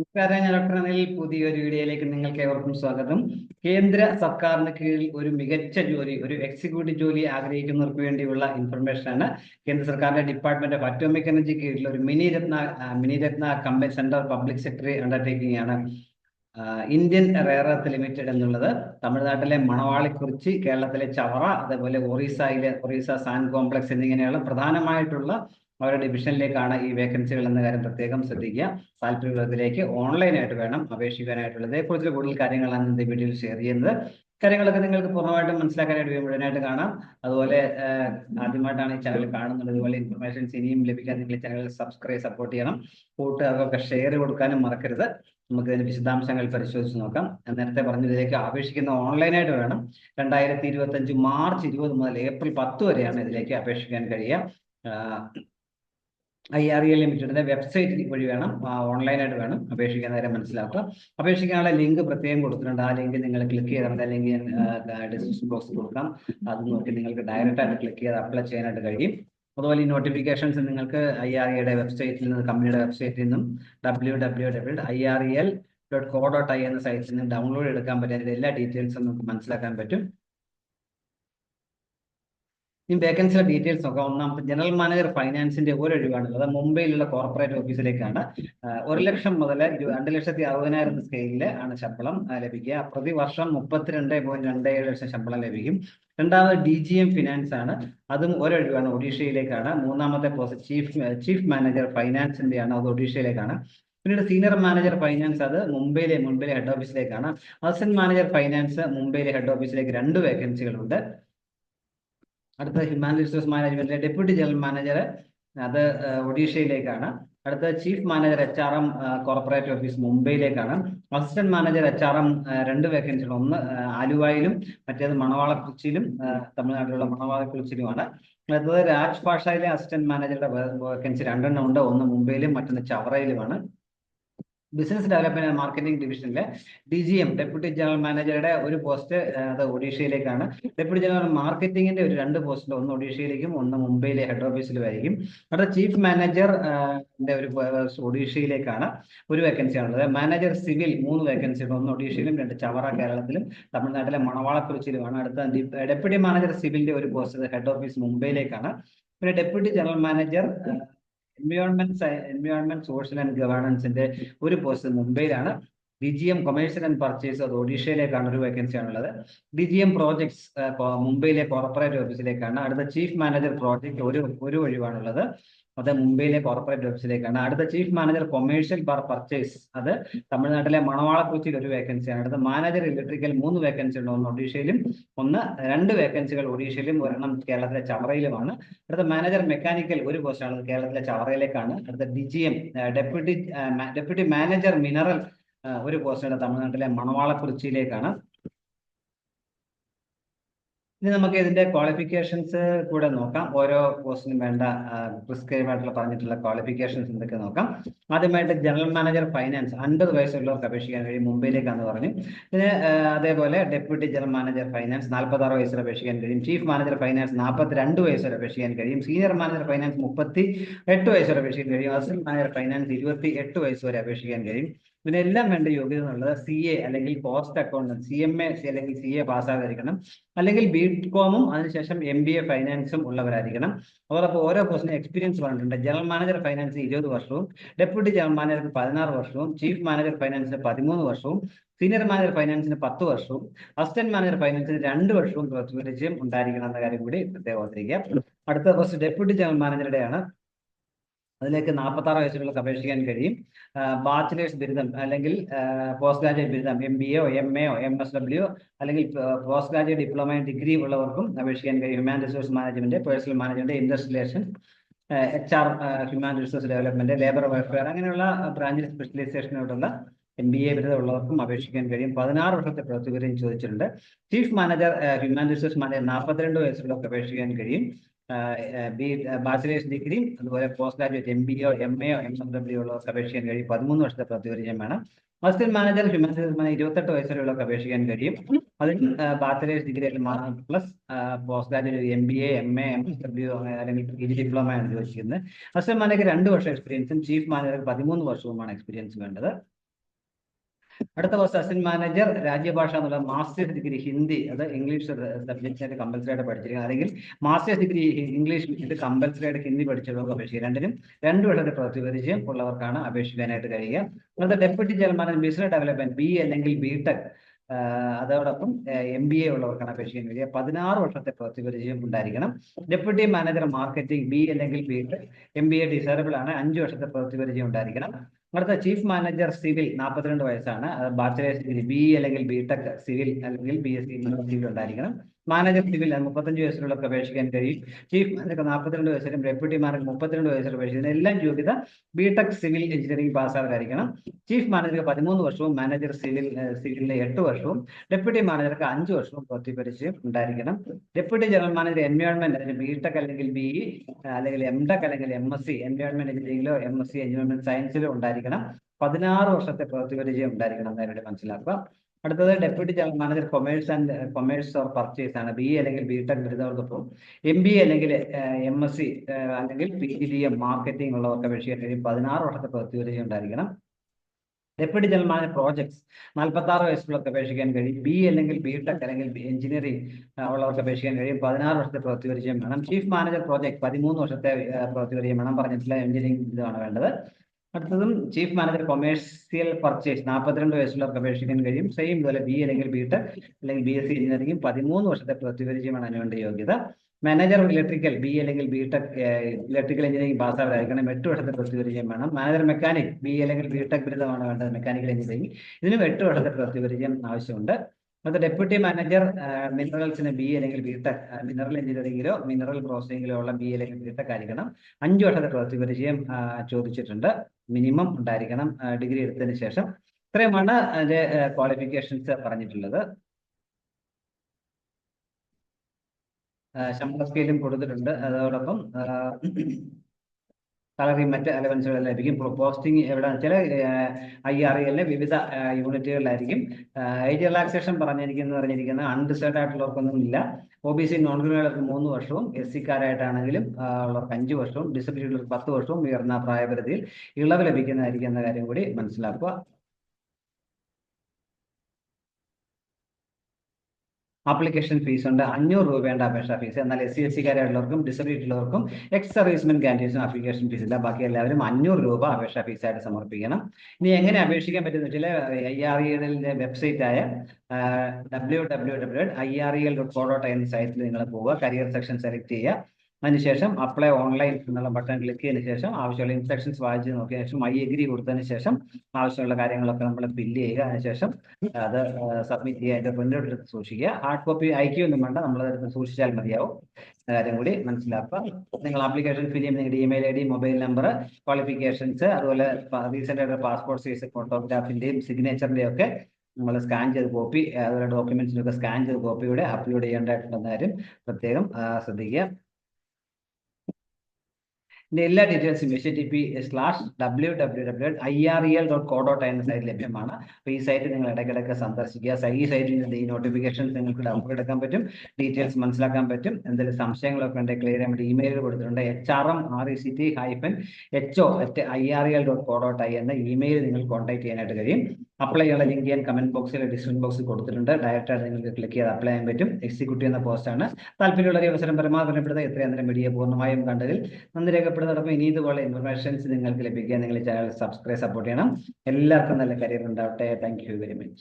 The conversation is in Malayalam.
നമസ്കാരം അനിൽ. പുതിയൊരു വീഡിയോയിലേക്ക് നിങ്ങൾക്ക് ഏവർക്കും സ്വാഗതം. കേന്ദ്ര സർക്കാരിന് കീഴിൽ ഒരു മികച്ച ജോലി ഒരു എക്സിക്യൂട്ടീവ് ജോലി ആഗ്രഹിക്കുന്നവർക്ക് വേണ്ടിയുള്ള ഇൻഫർമേഷൻ ആണ്. കേന്ദ്ര സർക്കാരിന്റെ ഡിപ്പാർട്ട്മെന്റ് ഓഫ് അറ്റോമിക് എനർജി കീഴിൽ ഒരു mini ratna mini ratna company centre public സെക്ടറി undertaking ആണ്. ഇന്ത്യൻ റേറത്ത് ലിമിറ്റഡ് എന്നുള്ളത്. തമിഴ്നാട്ടിലെ മണവാളിക്കുറിച്ചി കേരളത്തിലെ ചവറ അതേപോലെ ഒറീസയിലെ ഒറീസ സാൻ കോംപ്ലക്സ് എന്നിങ്ങനെയുള്ള പ്രധാനമായിട്ടുള്ള അവരുടെ ഡിവിഷനിലേക്കാണ് ഈ വേക്കൻസികൾ എന്ന കാര്യം പ്രത്യേകം ശ്രദ്ധിക്കുക. താല്പര്യമുള്ളതിലേക്ക് ഓൺലൈനായിട്ട് വേണം അപേക്ഷിക്കാനായിട്ടുള്ളത്. ഇതേക്കുറിച്ച് കൂടുതൽ കാര്യങ്ങളാണ് ഇന്നത്തെ വീഡിയോയിൽ ഷെയർ ചെയ്യുന്നത്. കാര്യങ്ങളൊക്കെ നിങ്ങൾക്ക് പൂർണമായിട്ടും മനസ്സിലാക്കാനായിട്ട് മുഴുവനായിട്ട് കാണാം. അതുപോലെ ആദ്യമായിട്ടാണ് ഈ ചാനൽ കാണുന്നത്. ഇതുപോലെ ഇൻഫർമേഷൻസ് ഇനിയും ലഭിക്കാൻ നിങ്ങൾ ചാനൽ സബ്സ്ക്രൈബ് സപ്പോർട്ട് ചെയ്യണം. കൂട്ടുകാർക്കൊക്കെ ഷെയർ കൊടുക്കാനും മറക്കരുത്. നമുക്ക് ഇതിന്റെ വിശദാംശങ്ങൾ പരിശോധിച്ച് നോക്കാം. നേരത്തെ പറഞ്ഞതിലേക്ക് അപേക്ഷിക്കുന്ന ഓൺലൈനായിട്ട് വേണം. രണ്ടായിരത്തി ഇരുപത്തി അഞ്ച് മാർച്ച് ഇരുപത് മുതൽ ഏപ്രിൽ പത്ത് വരെയാണ് ഇതിലേക്ക് അപേക്ഷിക്കാൻ കഴിയുക. ഐ ആർ എ ലിമിറ്റഡിന്റെ വെബ്സൈറ്റ് വഴി വേണം ഓൺലൈനായിട്ട് വേണം അപേക്ഷിക്കാൻ നേരം മനസ്സിലാക്കുക. അപേക്ഷിക്കാനുള്ള ലിങ്ക് പ്രത്യേകം കൊടുത്തിട്ടുണ്ട്. ആ ലിങ്ക് നിങ്ങൾ ക്ലിക്ക് ചെയ്തിട്ടുണ്ട് അല്ലെങ്കിൽ ഞാൻ ഡിസ്ക്രിപ്ഷൻ ബോക്സ് കൊടുക്കാം. അത് നോക്കി നിങ്ങൾക്ക് ഡയറക്റ്റ് ആയിട്ട് ക്ലിക്ക് ചെയ്ത് അപ്ലൈ ചെയ്യാനായിട്ട് കഴിയും. അതുപോലെ ഈ നോട്ടിഫിക്കേഷൻസ് നിങ്ങൾക്ക് ഐ ആർ ഇയുടെ വെബ്സൈറ്റിൽ നിന്ന് കമ്പനിയുടെ വെബ്സൈറ്റിൽ നിന്നും W W W I R L dot co dot I എന്ന സൈറ്റിൽ നിന്ന് ഡൗൺലോഡ് എടുക്കാൻ പറ്റും അതിന്റെ എല്ലാ ഡീറ്റെയിൽസും നമുക്ക് മനസ്സിലാക്കാൻ പറ്റും. ഈ വേക്കൻസിയുടെ ഡീറ്റെയിൽസ് നോക്കാം ഒന്നാമത്തെ ജനറൽ മാനേജർ ഫൈനാൻസിന്റെ ഒരു ഒഴിവാണുള്ളത് മുംബൈയിലുള്ള കോർപ്പറേറ്റ് ഓഫീസിലേക്കാണ് ഒരു ലക്ഷം മുതൽ രണ്ട് ലക്ഷത്തി അറുപതിനായിരം സ്കെയിലിൽ ആണ് ശമ്പളം ലഭിക്കുക. പ്രതിവർഷം മുപ്പത്തിരണ്ട് പോയിന്റ് രണ്ട് ഏഴ് ലക്ഷം ശമ്പളം ലഭിക്കും. രണ്ടാമത് ഡി ജി എം ഫിനാൻസ് ആണ്. അതും ഒരൊഴിവാണ് ഒഡീഷയിലേക്കാണ്. മൂന്നാമത്തെ പോസ്റ്റ് ചീഫ് ചീഫ് മാനേജർ ഫൈനാൻസിന്റെ ആണ് അത് ഒഡീഷയിലേക്കാണ്. പിന്നീട് സീനിയർ മാനേജർ ഫൈനാൻസ് അത് മുംബൈയിലെ മുംബൈയിലെ ഹെഡ് ഓഫീസിലേക്കാണ് അസിസ്റ്റന്റ് മാനേജർ ഫൈനാൻസ് മുംബൈയിലെ ഹെഡ് ഓഫീസിലേക്ക് രണ്ട് വേക്കൻസികളുണ്ട് അടുത്ത ഹ്യൂമാൻ റിസോഴ്സ് മാനേജ്മെന്റിലെ ഡെപ്യൂട്ടി ജനറൽ മാനേജർ അത് ഒഡീഷയിലേക്കാണ്. അടുത്ത chief manager H R M corporate office മുംബൈയിലേക്കാണ്. Assistant manager H R M രണ്ട് വേക്കൻസികൾ ഒന്ന് ആലുവായിലും മറ്റേത് മണവാളക്കുച്ചിയിലും തമിഴ്നാട്ടിലുള്ള മണവാളക്കുറിച്ചിയിലുമാണ് അടുത്തത് രാജ് ഭാഷയിലെ അസിസ്റ്റന്റ് മാനേജറുടെ വേക്കൻസി രണ്ടെണ്ണം ഉണ്ട്. ഒന്ന് മുംബൈയിലും മറ്റൊന്ന് ചവറയിലുമാണ്. ബിസിനസ് ഡെവലപ്മെന്റ് ആൻഡ് മാർക്കറ്റിംഗ് ഡിവിഷനിലെ D G M deputy general മാനേജറുടെ ഒരു പോസ്റ്റ് അത് ഒഡീഷയിലേക്കാണ്. ഡെപ്യൂട്ടി ജനറൽ മാർക്കറ്റിംഗിന്റെ ഒരു രണ്ട് പോസ്റ്റിൽ ഒന്ന് ഒഡീഷയിലേക്കും ഒന്ന് മുംബൈയിലെ ഹെഡ് ഓഫീസിലും ആയിരിക്കും അവിടെ ചീഫ് മാനേജർ ഒരു ഒഡീഷയിലേക്കാണ് ഒരു വേക്കൻസി ആണുള്ളത് മാനേജർ സിവിൽ മൂന്ന് വേക്കൻസി ഉണ്ട്. ഒന്ന് ഒഡീഷയിലും രണ്ട് ചവറ കേരളത്തിലും തമിഴ്നാട്ടിലെ മണവാളക്കുറിച്ചിലുമാണ്. അടുത്ത ഡെപ്യൂട്ടി മാനേജർ സിവിലിന്റെ ഒരു പോസ്റ്റ് ഹെഡ് ഓഫീസ് മുംബൈയിലേക്കാണ്. പിന്നെ deputy general manager environment environment social and ഗവേണൻസിന്റെ ഒരു post മുംബൈയിലാണ്. D G M commercial and purchase അത് ഒഡീഷയിലേക്കാണ് ഒരു വേക്കൻസി ആണുള്ളത്. ഡി ജി എം പ്രോജക്ട്സ് മുംബൈയിലെ കോർപ്പറേറ്റ് ഓഫീസിലേക്കാണ് അടുത്ത ചീഫ് മാനേജർ പ്രോജക്ട് ഒരു ഒരു ഒഴിവാണുള്ളത്. അത് മുംബൈയിലെ കോർപ്പറേറ്റ് ഓഫീസിലേക്കാണ് അടുത്ത chief manager commercial bar purchase അത് തമിഴ്നാട്ടിലെ മണവാളക്കുച്ചിയിൽ ഒരു വേക്കൻസിയാണ് അടുത്ത മാനേജർ ഇലക്ട്രിക്കൽ മൂന്ന് വേക്കൻസി ഉണ്ട്. ഒന്ന് ഒഡീഷയിലും ഒന്ന് രണ്ട് വേക്കൻസികൾ ഒഡീഷയിലും ഒരെണ്ണം കേരളത്തിലെ ചവറയിലുമാണ്. അടുത്ത മാനേജർ മെക്കാനിക്കൽ ഒരു പോസ്റ്റാണ് കേരളത്തിലെ ചവറയിലേക്കാണ്. അടുത്ത D G M deputy deputy manager mineral ഒരു പോസ്റ്റാണ് തമിഴ്നാട്ടിലെ മണവാളക്കുറിച്ചിയിലേക്കാണ് ഇനി നമുക്ക് ഇതിന്റെ ക്വാളിഫിക്കേഷൻസ് കൂടെ നോക്കാം. ഓരോ പോസ്റ്റിനും വേണ്ട പ്രിസ്ക്രൈബ് ആയിട്ടുള്ള പറഞ്ഞിട്ടുള്ള ക്വാളിഫിക്കേഷൻസ് എന്തൊക്കെ നോക്കാം. ആദ്യമായിട്ട് ജനറൽ മാനേജർ ഫൈനാൻസ് അൻപത് വയസ്സുള്ളവർക്ക് അപേക്ഷിക്കാൻ കഴിയും. മുംബൈയിലേക്കാന്ന് പറഞ്ഞു. ഇതിന് അതേപോലെ ഡെപ്യൂട്ടി ജനറൽ മാനേജർ ഫൈനാൻസ് നാൽപ്പത്താറ് വയസ്സിൽ അപേക്ഷിക്കാൻ കഴിയും. ചീഫ് മാനേജർ ഫൈനാൻസ് നാൽപ്പത്തി രണ്ട് വയസ്സിൽ അപേക്ഷിക്കാൻ കഴിയും. സീനിയർ മാനേജർ ഫൈനാൻസ് മുപ്പത്തി എട്ട് വയസ്സ് വരെ അപേക്ഷിക്കാൻ കഴിയും. അസിസ്റ്റന്റ് മാനേജർ ഫൈനാൻസ് ഇരുപത്തി എട്ട് വയസ്സ് വരെ അപേക്ഷിക്കാൻ കഴിയും. ഇതിനെല്ലാം വേണ്ട യോഗ്യത എന്നുള്ളത് സി എ അല്ലെങ്കിൽ cost accountant C M A അല്ലെങ്കിൽ സി എ പാസ്സാകാതിരിക്കണം. അല്ലെങ്കിൽ ബി കോമും അതിനുശേഷം എം ബി എ ഫൈനാൻസും ഉള്ളവരായിരിക്കണം. അതോടൊപ്പം ഓരോ പോസ്റ്റിനും എക്സ്പീരിയൻസ് പറഞ്ഞിട്ടുണ്ട് ജനറൽ മാനേജർ ഫൈനാൻസ് ഇരുപത് വർഷവും ഡെപ്യൂട്ടി ജനറൽ മാനേജർക്ക് പതിനാറ് വർഷവും ചീഫ് മാനേജർ ഫൈനാൻസിന് പതിമൂന്ന് വർഷവും സീനിയർ മാനേജർ ഫൈനാൻസിന് പത്ത് വർഷവും അസിസ്റ്റന്റ് മാനേജർ ഫൈനാൻസിന് രണ്ട് വർഷവും പരിചയം ഉണ്ടായിരിക്കണം എന്ന കാര്യം കൂടി പ്രത്യേകം ഓർത്തിരിക്കുക. അടുത്ത ഫസ്റ്റ് ഡെപ്യൂട്ടി ജനറൽ മാനേജറുടെയാണ് അതിലേക്ക് നാൽപ്പത്തി ആറ് വയസ്സുകൾക്ക് അപേക്ഷിക്കാൻ കഴിയും. ബാച്ചിലേഴ്സ് ബിരുദം അല്ലെങ്കിൽ പോസ്റ്റ് ഗ്രാജുവേറ്റ് ബിരുദം M B A M A M S W അല്ലെങ്കിൽ പോസ്റ്റ് ഗ്രാജുവേറ്റ് ഡിപ്ലോമ ഡിഗ്രി ഉള്ളവർക്കും അപേക്ഷിക്കാൻ കഴിയും. Human resource management personnel management industry relation H R human resource development labour welfare അങ്ങനെയുള്ള ബ്രാഞ്ചിൽ സ്പെഷ്യലൈസേഷനോടുള്ള എം ബി എ ബിരുദം ഉള്ളവർക്കും അപേക്ഷിക്കാൻ കഴിയും. പതിനാറ് വർഷത്തെ പ്രവർത്തകരെയും ചോദിച്ചിട്ടുണ്ട്. Chief manager human resource manager നാൽപ്പത്തിരണ്ട് വയസ്സുള്ളവർക്ക് അപേക്ഷിക്കാൻ കഴിയും. ബി ബാച്ചിലേഴ്സ് ഡിഗ്രി അതുപോലെ post graduate M B O M A M M W ഉള്ളവർക്ക് അപേക്ഷിക്കാൻ കഴിയും. പതിമൂന്ന് വർഷത്തെ പ്രവൃത്തിപരിചയം വേണം. അസിസ്റ്റന്റ് മാനേജർ ഹ്യൂമൻ മാനേജർ ഇരുപത്തെട്ട് വയസ്സുള്ളവർക്ക് അപേക്ഷിക്കാൻ കഴിയും. അതിൽ bachelor's degree plus post graduate M B A M A M S W അല്ലെങ്കിൽ പി ജി ഡിപ്ലോമ ആണ് ഉദ്ദേശിക്കുന്നത്. അസിസ്റ്റന്റ് മാനേജർ രണ്ട് വർഷം എക്സ്പീരിയൻസും ചീഫ് മാനേജർ പതിമൂന്ന് വർഷവുമാണ് എക്സ്പീരിയൻസ് വേണ്ടത്. അടുത്ത പോസ്റ്റ് അസിസ്റ്റന്റ് മാനേജർ രാജ്യഭാഷ എന്നുള്ള മാസ്റ്റേഴ്സ് ഡിഗ്രി ഹിന്ദി അത് ഇംഗ്ലീഷ് സബ്ജക്റ്റ് ആയിട്ട് കമ്പൽസറി ആയിട്ട് പഠിച്ചിരിക്കുന്നത് അല്ലെങ്കിൽ മാസ്റ്റേഴ്സ് ഡിഗ്രി ഇംഗ്ലീഷ് ഇത് കമ്പൽസറി ആയിട്ട് ഹിന്ദി പഠിച്ചവർക്ക് അപേക്ഷിക്കുക രണ്ടിനും രണ്ടു വർഷത്തെ പ്രവൃത്തി പരിചയം ഉള്ളവർക്കാണ് അപേക്ഷിക്കാനായിട്ട് കഴിയുക. അടുത്ത deputy general manager business development B അല്ലെങ്കിൽ ബി ടെക് അതോടൊപ്പം എം ബി എ ഉള്ളവർക്കാണ് അപേക്ഷിക്കാൻ കഴിയുക. പതിനാറ് വർഷത്തെ പ്രവൃത്തി പരിചയം ഉണ്ടായിരിക്കണം ഡെപ്യൂട്ടി മാനേജർ മാർക്കറ്റിംഗ് ബി അല്ലെങ്കിൽ B tech M B A desirable ആണ്. അഞ്ച് വർഷത്തെ പ്രവൃത്തി പരിചയം ഉണ്ടായിരിക്കണം. അടുത്ത ചീഫ് മാനേജർ സിവിൽ നാൽപ്പത്തിരണ്ട് വയസ്സാണ്. ബാച്ചിലേഴ്സ് ഡിഗ്രി ബി അല്ലെങ്കിൽ ബി ടെക് സിവിൽ അല്ലെങ്കിൽ ബി എസ് സി ഉണ്ടായിരിക്കണം. മാനേജർ സിവിൽ മുപ്പത്തഞ്ച് വയസ്സിലുള്ളവർക്ക് പ്രവേശിക്കാൻ കഴിയും ചീഫ് മാനേജർ നാൽപ്പത്തിരണ്ട് വയസ്സിലും ഡെപ്യൂട്ടി മാനേജർ മുപ്പത്തിരണ്ട് വയസ്സിൽ അപേക്ഷിക്കുന്ന എല്ലാം യോഗ്യത ബിടെക് സിവിൽ എഞ്ചിനീയറിംഗ് പാസ്സാകായിരിക്കണം ചീഫ് മാനേജർ പതിമൂന്ന് വർഷവും മാനേജർ സിവിൽ സിവിലിന് എട്ട് വർഷവും ഡെപ്യൂട്ടി മാനേജർക്ക് അഞ്ച് വർഷവും പ്രവൃത്തി പരിചയം ഉണ്ടായിരിക്കണം ഡെപ്യൂട്ടി ജനറൽ മാനേജർ എൻവയോൺമെന്റ് അതിന് ബിടെക് അല്ലെങ്കിൽ ബി അല്ലെങ്കിൽ എം ടെക് അല്ലെങ്കിൽ എം എസ് സി എൻവയോൺമെന്റ് എഞ്ചിനീയറിംഗിലോ എം എസ് സി എൻവയോൺമെന്റ് സയൻസിലോ ഉണ്ടായിരിക്കണം പതിനാറ് വർഷത്തെ പ്രവൃത്തി പരിചയം ഉണ്ടായിരിക്കണം എന്നതിലൂടെ മനസ്സിലാക്കുക അടുത്തത് deputy general manager commerce and commerce or purchase ആണ്. ബി അല്ലെങ്കിൽ ബി ടെക് ബിരുദവർക്കൊപ്പം എം ബി അല്ലെങ്കിൽ എം എസ് സി അല്ലെങ്കിൽ P G D M marketing ഉള്ളവർക്ക് അപേക്ഷിക്കാൻ പതിനാറ് വർഷത്തെ പ്രവൃത്തി ഉണ്ടായിരിക്കണം. ഡെപ്യൂട്ടി ജനറൽ മാനേജർ പ്രോജക്ട്സ് നാൽപ്പത്തി ആറ് വയസ്സുള്ളവർക്ക് അപേക്ഷിക്കാൻ കഴിയും. ബി അല്ലെങ്കിൽ ബി ടെക് അല്ലെങ്കിൽ എഞ്ചിനീയറിംഗ് ഉള്ളവർക്ക് അപേക്ഷിക്കാൻ കഴിയും. പതിനാറ് വർഷത്തെ പ്രവൃത്തി പരിചയം വേണം. ചീഫ് മാനേജർ പ്രോജക്ട് പതിമൂന്ന് വർഷത്തെ പ്രവൃത്തി പരിചയം വേണം. പറഞ്ഞിട്ടുള്ള എഞ്ചിനീയറിംഗ് ഇതാണ് വേണ്ടത്. അടുത്തതും ചീഫ് മാനേജർ കൊമേഴ്സ്യൽ പർച്ചേസ് നാൽപ്പത്തിരണ്ട് വയസ്സുള്ളവർക്ക് അപേക്ഷിക്കാൻ കഴിയും. സെയിം പോലെ ബി അല്ലെങ്കിൽ ബി ടെക് അല്ലെങ്കിൽ ബി എസ് സി എഞ്ചിനീയറിംഗ് പതിമൂന്ന് വർഷത്തെ പ്രതിപരിചയമാണ് അതിനുവേണ്ട യോഗ്യത. മാനേജർ ഇലക്ട്രിക്കൽ ബി അല്ലെങ്കിൽ ബി ടെക് ഇലക്ട്രിക്കൽ എഞ്ചിനീയറിംഗ് പാസ്സാവരായിരിക്കണം എട്ട് വർഷത്തെ പ്രതിപരിചയം വേണം. മാനേജർ മെക്കാനിക് ബി അല്ലെങ്കിൽ ബി ടെക് ബിരുദമാണ് വേണ്ടത് മെക്കാനിക്കൽ എഞ്ചിനീയറിംഗ് ഇതിനും എട്ട് വർഷത്തെ പ്രതിപരിചയം ആവശ്യമുണ്ട്. അത് ഡെപ്യൂട്ടി മാനേജർ മിനറൽസിന് ബി അല്ലെങ്കിൽ ബി ടെക് മിനറൽ എഞ്ചിനീയറിംഗിലോ മിനറൽ പ്രോസസിംഗിലോ ഉള്ള ബി അല്ലെങ്കിൽ ബി ടെക് ആയിരിക്കണം. അഞ്ച് വർഷത്തെ പ്രവൃത്തി പരിചയം ചോദിച്ചിട്ടുണ്ട്. മിനിമം ഉണ്ടായിരിക്കണം ഡിഗ്രി എടുത്തതിന് ശേഷം. ഇത്രയുമാണ് അതിന്റെ ക്വാളിഫിക്കേഷൻസ് പറഞ്ഞിട്ടുള്ളത്. ശമ്പള സ്കെയിലും കൊടുത്തിട്ടുണ്ട്. അതോടൊപ്പം സാലറി മറ്റ് അലവൻസുകളിലായിരിക്കും ലഭിക്കും. പോസ്റ്റിംഗ് എവിടെ വെച്ചാൽ ഐ ആർ എല്ലിലെ വിവിധ യൂണിറ്റുകളിലായിരിക്കും. ഏജ് റിലാക്സേഷൻ പറഞ്ഞിരിക്കുന്നത് പറഞ്ഞിരിക്കുന്നത് അൺഡിസേർഡ് ആയിട്ടുള്ളവർക്കൊന്നും ഇല്ല ഒ ബി സി നോൺ ക്രിമിനലുകൾക്ക് മൂന്ന് വർഷവും എസ് സിക്കാരായിട്ടാണെങ്കിലും ഉള്ളവർക്ക് അഞ്ച് വർഷവും ഡിസബിലിറ്റി ഉള്ളവർക്ക് പത്ത് വർഷവും ഉയർന്ന പ്രായപരിധിയിൽ ഇളവ് ലഭിക്കുന്നതായിരിക്കും എന്ന കാര്യം കൂടി മനസ്സിലാക്കുക. ആപ്ലിക്കേഷൻ ഫീസ് ഉണ്ട്. അഞ്ഞൂറ് രൂപയുടെ അപേക്ഷാ ഫീസ് എന്നാൽ എസ് സി എസ് സിക്കാരായിട്ടുള്ളവർക്കും ഡിസബിലിറ്റി ഉള്ളവർക്കും എക്സ് സർവീസ്മെൻ കാൻഡീഡ്സിനും അപ്ലിക്കേഷൻ ഫീസ് ഇല്ല. ബാക്കി എല്ലാവരും അഞ്ഞൂറ് രൂപ അപേക്ഷാ ഫീസ് ആയിട്ട് സമർപ്പിക്കണം. ഇനി എങ്ങനെ അപേക്ഷിക്കാൻ പറ്റുന്ന വെച്ചാൽ ഐ ആർ ഇ വെബ്സൈറ്റ് ആയ W W W I R E L dot co dot in സൈറ്റിൽ നിങ്ങൾ പോവുക. കരിയർ സെക്ഷൻ സെലക്ട് ചെയ്യുക. അതിനുശേഷം അപ്ലൈ ഓൺലൈൻ എന്നുള്ള ബട്ടൺ ക്ലിക്ക് ചെയ്തതിനു ശേഷം ആവശ്യമുള്ള ഇൻസ്ട്രക്ഷൻസ് വായിച്ച് നോക്കിയ ശേഷം ഐ എഗ്രി കൊടുത്തതിന് ശേഷം ആവശ്യമുള്ള കാര്യങ്ങളൊക്കെ നമ്മൾ ഫില്ല് ചെയ്യുക. അതിനുശേഷം അത് സബ്മിറ്റ് ചെയ്യുക. അതിന്റെ പ്രിന്റ് എടുത്ത് സൂക്ഷിക്കുക. ഹാർഡ് കോപ്പി അയക്കുകയൊന്നും വേണ്ട. നമ്മൾ അതെടുത്ത് സൂക്ഷിച്ചാൽ മതിയാവും. കാര്യം കൂടി മനസ്സിലാക്കുക. നിങ്ങൾ ആപ്ലിക്കേഷൻ ഫില്ല് ചെയ്യുമ്പോൾ നിങ്ങളുടെ email I D mobile number qualifications അതുപോലെ റീസെന്റ് ആയിട്ട് പാസ്പോർട്ട് സൈസ് ഫോട്ടോഗ്രാഫിന്റെയും സിഗ്നേച്ചറിന്റെയും ഒക്കെ നമ്മൾ സ്കാൻ ചെയ്ത് കോപ്പി അതുപോലെ ഡോക്യുമെന്റ്സിനൊക്കെ സ്കാൻ ചെയ്ത് കോപ്പിയുടെ അപ്ലോഡ് ചെയ്യേണ്ടതായിട്ടുണ്ടെന്ന കാര്യം പ്രത്യേകം ശ്രദ്ധിക്കുക. എല്ലാ ഡീറ്റെയിൽസും H T P slash W W W I R E L dot co dot എന്ന സൈറ്റ് ലഭ്യമാണ്. അപ്പോൾ ഈ സൈറ്റ് നിങ്ങൾ ഇടയ്ക്കിടയ്ക്ക് സന്ദർശിക്കുക. ഈ സൈറ്റിൽ നിന്ന് ഈ നോട്ടിഫിക്കേഷൻസ് നിങ്ങൾക്ക് ഡൗൺലോഡ് എടുക്കാൻ പറ്റും. ഡീറ്റെയിൽസ് മനസ്സിലാക്കാൻ പറ്റും. എന്തെങ്കിലും സംശയങ്ങളൊക്കെ ഉണ്ടെങ്കിൽ ക്ലിയർ ചെയ്യാൻ വേണ്ടി ഇമെയിൽ കൊടുത്തിട്ടുണ്ട് H R M R E C T hyphen H O at I R E L dot co dot I എന്ന ഇമെയിൽ നിങ്ങൾ കോൺടാക്ട് ചെയ്യാനായിട്ട് കഴിയും. അപ്ലൈ ചെയ്യാൻ ലിങ്ക് ഞാൻ കമന്റ് ബോക്സിൽ ഡിസ്ക്രിപ്ഷൻ ബോക്സിൽ കൊടുത്തിട്ടുണ്ട്. ഡയറക്റ്റ് ആയിട്ട് നിങ്ങൾക്ക് ക്ലിക്ക് ചെയ്ത് അപ്ലൈ ചെയ്യാൻ പറ്റും. എക്സിക്യൂട്ടീവ് എന്ന പോസ്റ്റാണ് താല്പര്യമുള്ള ഒരു അവസരം പരമാവധി എത്രയും നേരം വീഡിയോ പൂർണമായും കണ്ടതിൽ നന്ദി രേഖപ്പെടുന്നതോടൊപ്പം ഇനി ഇതുപോലെ ഇൻഫർമേഷൻസ് നിങ്ങൾക്ക് ലഭിക്കാൻ നിങ്ങൾ ചാനൽ സബ്സ്ക്രൈബ് സപ്പോർട്ട് ചെയ്യണം. എല്ലാവർക്കും നല്ല കരിയർ ഉണ്ടാവട്ടെ. Thank very much